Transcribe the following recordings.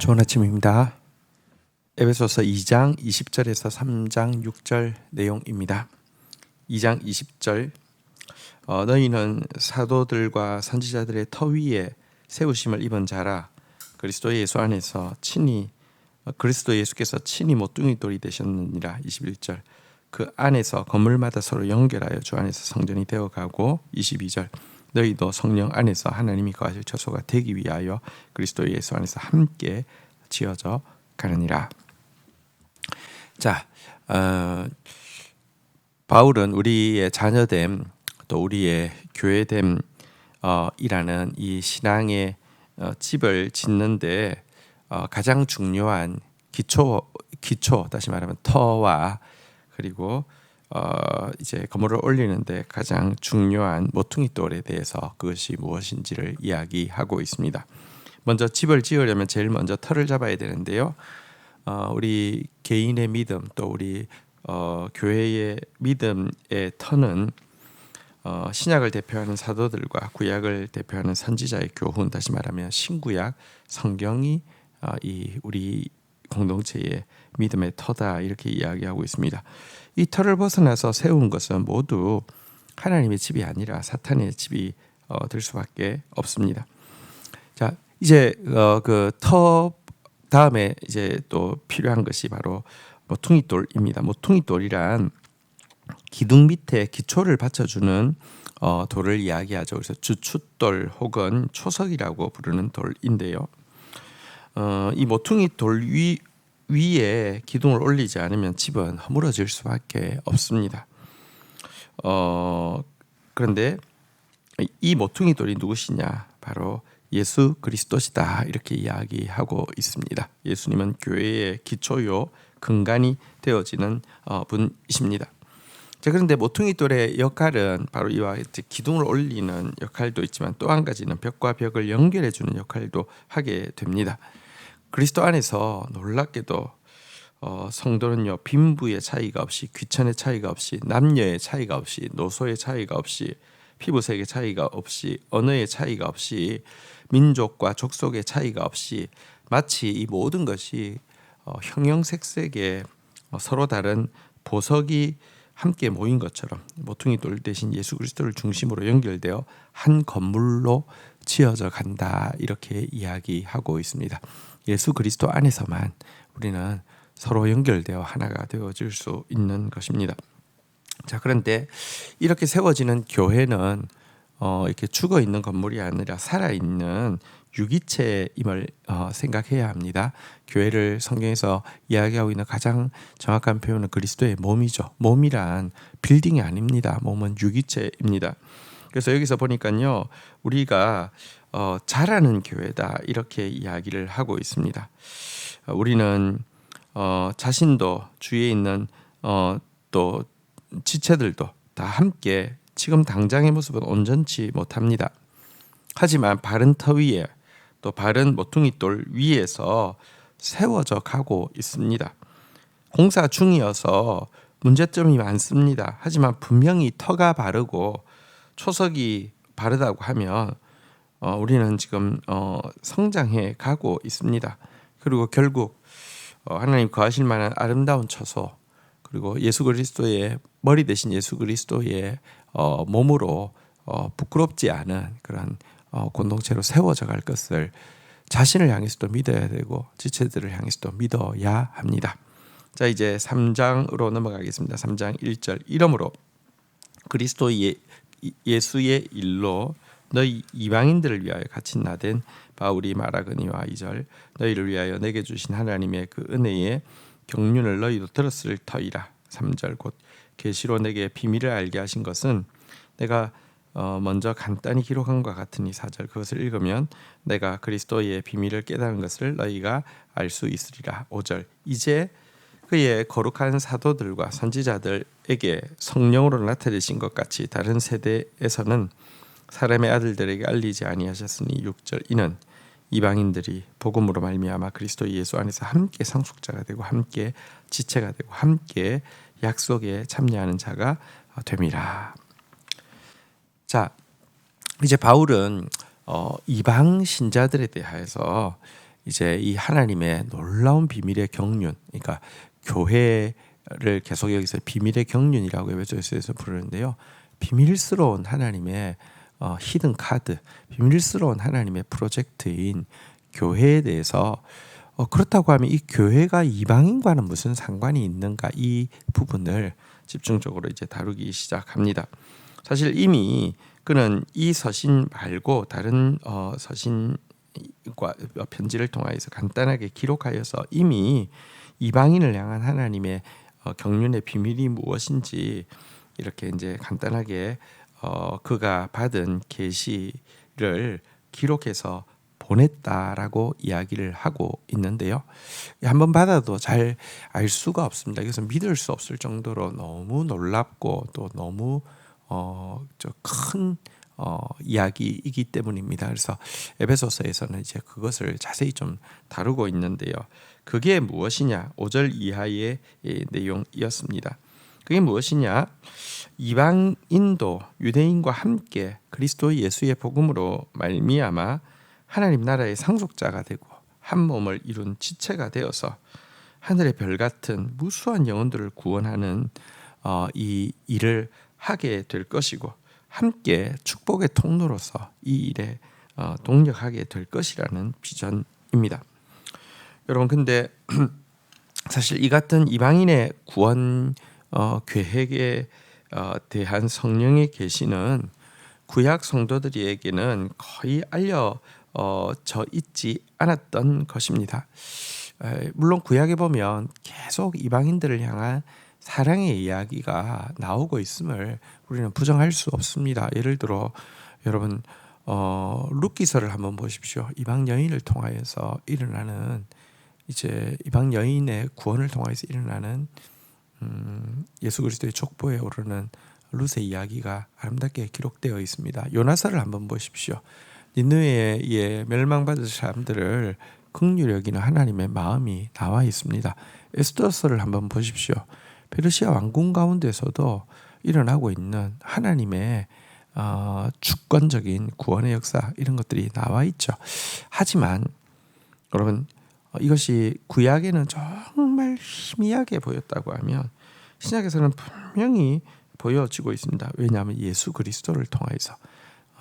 좋은 아침입니다. 에베소서 2장 20절에서 3장 6절 내용입니다. 2장 20절. 어, 너희는 사도들과 선지자들의 터 위에 세우심을 입은 자라. 그리스도 예수 안에서 친히 어, 그리스도 예수께서 친히 모퉁이 돌이 되셨느니라. 21절. 그 안에서 건물마다 서로 연결하여 주 안에서 성전이 되어가고 22절 너희도 성령 안에서 하나님이 거하실 처소가 되기 위하여 그리스도 예수 안에서 함께 지어져 가느니라. 자, 어, 바울은 우리의 자녀됨 또 우리의 교회됨 어, 이 신앙의 어, 집을 짓는데 어, 가장 중요한 기초 기초 다시 말하면 터와 그리고 어, 이제 건물을 올리는데 가장 중요한 모퉁이 돌에 대해서 그것이 무엇인지를 이야기하고 있습니다. 먼저 집을 지으려면 제일 먼저 터를 잡아야 되는데요. 어, 우리 개인의 믿음 또 우리 어, 교회의 믿음의 터는 어, 신약을 대표하는 사도들과 구약을 대표하는 선지자의 교훈 다시 말하면 신구약 성경이 어, 이 우리 공동체의 믿음의 터다 이렇게 이야기하고 있습니다. 이 터를 벗어나서 세운 것은 모두 하나님의 집이 아니라 사탄의 집이 어, 될 수밖에 없습니다. 자 이제 어, 그터 다음에 이제 또 필요한 것이 바로 모퉁이돌입니다. 모퉁이돌이란 기둥 밑에 기초를 받쳐주는 어, 돌을 이야기하죠. 그래서 주춧돌 혹은 초석이라고 부르는 돌인데요. 어, 이 모퉁이 돌 위, 위에 기둥을 올리지 않으면 집은 허물어질 수밖에 없습니다. 어, 그런데 이 모퉁이 돌이 누구시냐? 바로 예수 그리스도시다 이렇게 이야기하고 있습니다. 예수님은 교회의 기초요 근간이 되어지는 어, 분이십니다. 자 그런데 모퉁이 돌의 역할은 바로 이와 같이 기둥을 올리는 역할도 있지만 또 한 가지는 벽과 벽을 연결해 주는 역할도 하게 됩니다. 그리스도 안에서 놀랍게도 어, 성도는요 빈부의 차이가 없이 귀천의 차이가 없이 남녀의 차이가 없이 노소의 차이가 없이 피부색의 차이가 없이 언어의 차이가 없이 민족과 족속의 차이가 없이 마치 이 모든 것이 어, 형형색색의 어, 서로 다른 보석이 함께 모인 것처럼 모퉁이 돌 대신 예수 그리스도를 중심으로 연결되어 한 건물로 지어져 간다 이렇게 이야기하고 있습니다. 예수 그리스도 안에서만 우리는 서로 연결되어 하나가 되어질 수 있는 것입니다. 자 그런데 이렇게 세워지는 교회는 어, 이렇게 죽어 있는 건물이 아니라 살아 있는 유기체임을 어, 생각해야 합니다. 교회를 성경에서 이야기하고 있는 가장 정확한 표현은 그리스도의 몸이죠. 몸이란 빌딩이 아닙니다. 몸은 유기체입니다. 그래서 여기서 보니까요, 우리가 어, 자라는 교회다 이렇게 이야기를 하고 있습니다. 어, 우리는 어, 자신도 주위에 있는 어, 또 지체들도 다 함께 지금 당장의 모습은 온전치 못합니다. 하지만 바른 터 위에 또 바른 모퉁이 돌 위에서 세워져 가고 있습니다. 공사 중이어서 문제점이 많습니다. 하지만 분명히 터가 바르고 초석이 바르다고 하면 어, 우리는 지금 어, 성장해 가고 있습니다. 그리고 결국 어, 하나님 거하실 만한 아름다운 처소 그리고 예수 그리스도의 머리 대신 예수 그리스도의 어, 몸으로 어, 부끄럽지 않은 그런 어, 공동체로 세워져 갈 것을 자신을 향해서도 믿어야 되고 지체들을 향해서도 믿어야 합니다. 자 이제 3장으로 넘어가겠습니다. 3장 1절 이러므로 그리스도 예, 예수의 일로 너희 이방인들을 위하여 같이 나된 바울이 말하거니와 2절 너희를 위하여 내게 주신 하나님의 그 은혜의 경륜을 너희도 들었을 터이라. 3절 곧 계시로 내게 비밀을 알게 하신 것은 내가 어 먼저 간단히 기록한 것 같으니 사절 그것을 읽으면 내가 그리스도의 비밀을 깨달은 것을 너희가 알 수 있으리라. 5절 이제 그의 거룩한 사도들과 선지자들에게 성령으로 나타내신 것 같이 다른 세대에서는 사람의 아들들에게 알리지 아니하셨으니 6절 이는 이방인들이 복음으로 말미암아 그리스도 예수 안에서 함께 상속자가 되고 함께 지체가 되고 함께 약속에 참여하는 자가 됨이라. 자, 이제 바울은 어, 이방 신자들에 대해서 이제 이 하나님의 놀라운 비밀의 경륜, 그러니까 교회를 계속 여기서 비밀의 경륜이라고 에베소서에서 부르는데요. 비밀스러운 하나님의 어, 히든 카드, 비밀스러운 하나님의 프로젝트인 교회에 대해서 어, 그렇다고 하면 이 교회가 이방인과는 무슨 상관이 있는가 이 부분을 집중적으로 이제 다루기 시작합니다. 사실 이미 그는 이 서신 말고 다른 어, 서신과 편지를 통하여서 간단하게 기록하여서 이미 이방인을 향한 하나님의 어, 경륜의 비밀이 무엇인지 이렇게 이제 간단하게 어, 그가 받은 계시를 기록해서 보냈다라고 이야기를 하고 있는데요. 한번 받아도 잘 알 수가 없습니다. 그래서 믿을 수 없을 정도로 너무 놀랍고 또 너무 어, 큰 어, 이야기이기 때문입니다. 그래서 에베소서에서는 이제 그것을 자세히 좀 다루고 있는데요. 그게 무엇이냐? 5절 이하의 내용이었습니다. 그게 무엇이냐? 이방인도 유대인과 함께 그리스도 예수의 복음으로 말미암아 하나님 나라의 상속자가 되고 한 몸을 이룬 지체가 되어서 하늘의 별 같은 무수한 영혼들을 구원하는 어, 이 일을 하게 될 것이고 함께 축복의 통로로서 이 일에 어, 동력하게 될 것이라는 비전입니다. 여러분 근데 사실 이 같은 이방인의 구원 어, 계획에 어, 대한 성령의 계시는 구약 성도들에게는 거의 알려 어, 져 있지 않았던 것입니다. 에, 물론 구약에 보면 계속 이방인들을 향한 사랑의 이야기가 나오고 있음을 우리는 부정할 수 없습니다. 예를 들어 여러분 어, 룻기서를 한번 보십시오. 이방 여인을 통하여서 일어나는 이제 이방 여인의 구원을 통해서 일어나는 음, 예수 그리스도의 족보에 오르는 룻의 이야기가 아름답게 기록되어 있습니다. 요나서를 한번 보십시오. 니느웨의 멸망받을 사람들을 극률 여기는 하나님의 마음이 나와 있습니다. 에스더서를 한번 보십시오. 페르시아 왕궁 가운데서도 일어나고 있는 하나님의 어, 주권적인 구원의 역사 이런 것들이 나와 있죠. 하지만 여러분 어, 이것이 구약에는 정말 희미하게 보였다고 하면 신약에서는 분명히 보여지고 있습니다. 왜냐하면 예수 그리스도를 통해서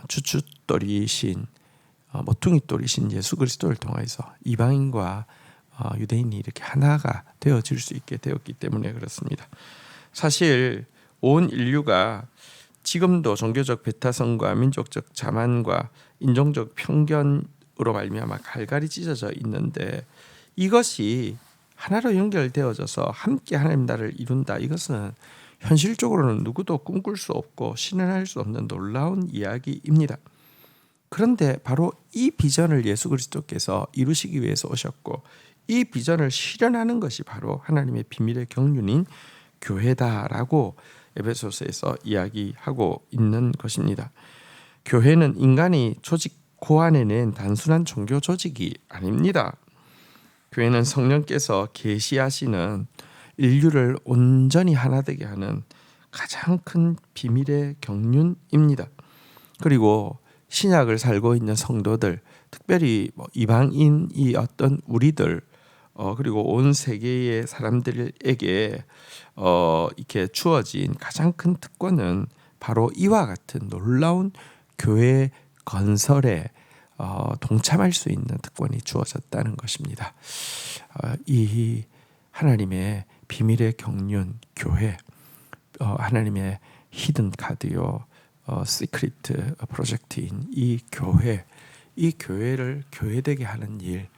주춧돌이신 어, 모퉁이돌이신 예수 그리스도를 통해서 이방인과 어, 유대인이 이렇게 하나가 되어질 수 있게 되었기 때문에 그렇습니다. 사실 온 인류가 지금도 종교적 배타성과 민족적 자만과 인종적 편견으로 말미암아 갈갈이 찢어져 있는데 이것이 하나로 연결되어져서 함께 하나님 나라를 이룬다. 이것은 현실적으로는 누구도 꿈꿀 수 없고 신뢰할 수 없는 놀라운 이야기입니다. 그런데 바로 이 비전을 예수 그리스도께서 이루시기 위해서 오셨고 이 비전을 실현하는 것이 바로 하나님의 비밀의 경륜인 교회다라고 에베소서에서 이야기하고 있는 것입니다. 교회는 인간이 조직 고안해낸 단순한 종교 조직이 아닙니다. 교회는 성령께서 계시하시는 인류를 온전히 하나 되게 하는 가장 큰 비밀의 경륜입니다. 그리고 신약을 살고 있는 성도들, 특별히 뭐 이방인이 어떤 우리들, 어, 그리고 온 세계의 사람들에게 어, 이렇게 주어진 가장 큰 특권은 바로 이와 같은 놀라운 교회 건설에 어, 동참할 수 있는 특권이 주어졌다는 것입니다. 어, 이 하나님의 비밀의 경륜 교회 어, 하나님의 히든 카드요 어, 시크리트 프로젝트인 이 교회 이 교회를 교회되게 하는 일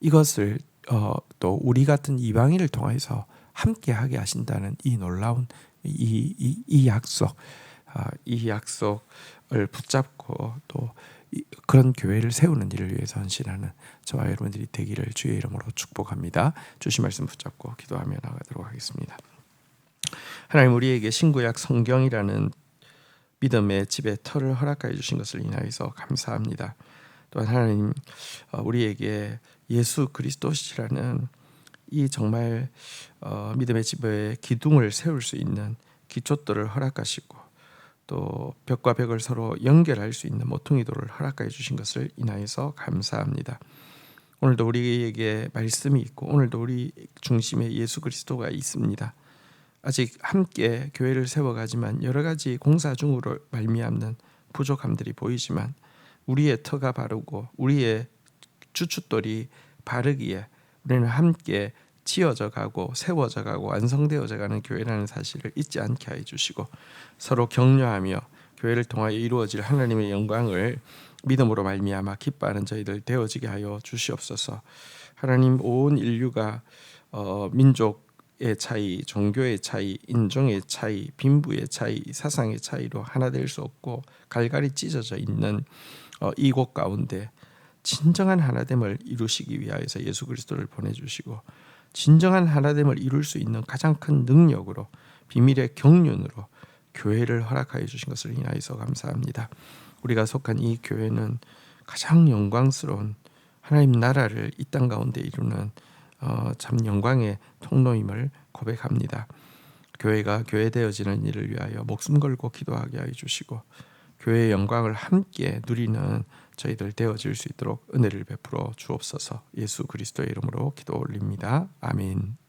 이것을 어, 또 우리 같은 이방인을 통해서 함께 하게 하신다는 이 놀라운 이, 이, 이 약속 아, 이 약속을 붙잡고 또 그런 교회를 세우는 일을 위해서 헌신하는 저와 여러분들이 되기를 주의 이름으로 축복합니다. 주신 말씀 붙잡고 기도하며 나가도록 하겠습니다. 하나님 우리에게 신구약 성경이라는 믿음의 집에 터를 허락하여 주신 것을 인하여서 감사합니다. 또한 하나님 어, 우리에게 예수 그리스도시라는 이 정말 어, 믿음의 집에 기둥을 세울 수 있는 기초들을 허락하시고 또 벽과 벽을 서로 연결할 수 있는 모퉁이도를 허락하여 주신 것을 인하여서 감사합니다. 오늘도 우리에게 말씀이 있고 오늘도 우리 중심에 예수 그리스도가 있습니다. 아직 함께 교회를 세워가지만 여러 가지 공사 중으로 말미암는 부족함들이 보이지만 우리의 터가 바르고 우리의 주춧돌이 바르기에 우리는 함께 지어져 가고 세워져 가고 완성되어져 가는 교회라는 사실을 잊지 않게 해 주시고 서로 격려하며 교회를 통하여 이루어질 하나님의 영광을 믿음으로 말미암아 기뻐하는 저희들 되어지게 하여 주시옵소서. 하나님 온 인류가 어, 민족의 차이, 종교의 차이, 인종의 차이, 빈부의 차이, 사상의 차이로 하나 될 수 없고 갈갈이 찢어져 있는 어, 이곳 가운데 진정한 하나됨을 이루시기 위하여서 예수 그리스도를 보내주시고 진정한 하나됨을 이룰 수 있는 가장 큰 능력으로 비밀의 경륜으로 교회를 허락하여 주신 것을 인하여서 감사합니다. 우리가 속한 이 교회는 가장 영광스러운 하나님 나라를 이 땅 가운데 이루는 어, 참 영광의 통로임을 고백합니다. 교회가 교회되어지는 일을 위하여 목숨 걸고 기도하게 하여 주시고 교회의 영광을 함께 누리는 저희들 되어질 수 있도록 은혜를 베풀어 주옵소서. 예수 그리스도의 이름으로 기도 올립니다. 아멘.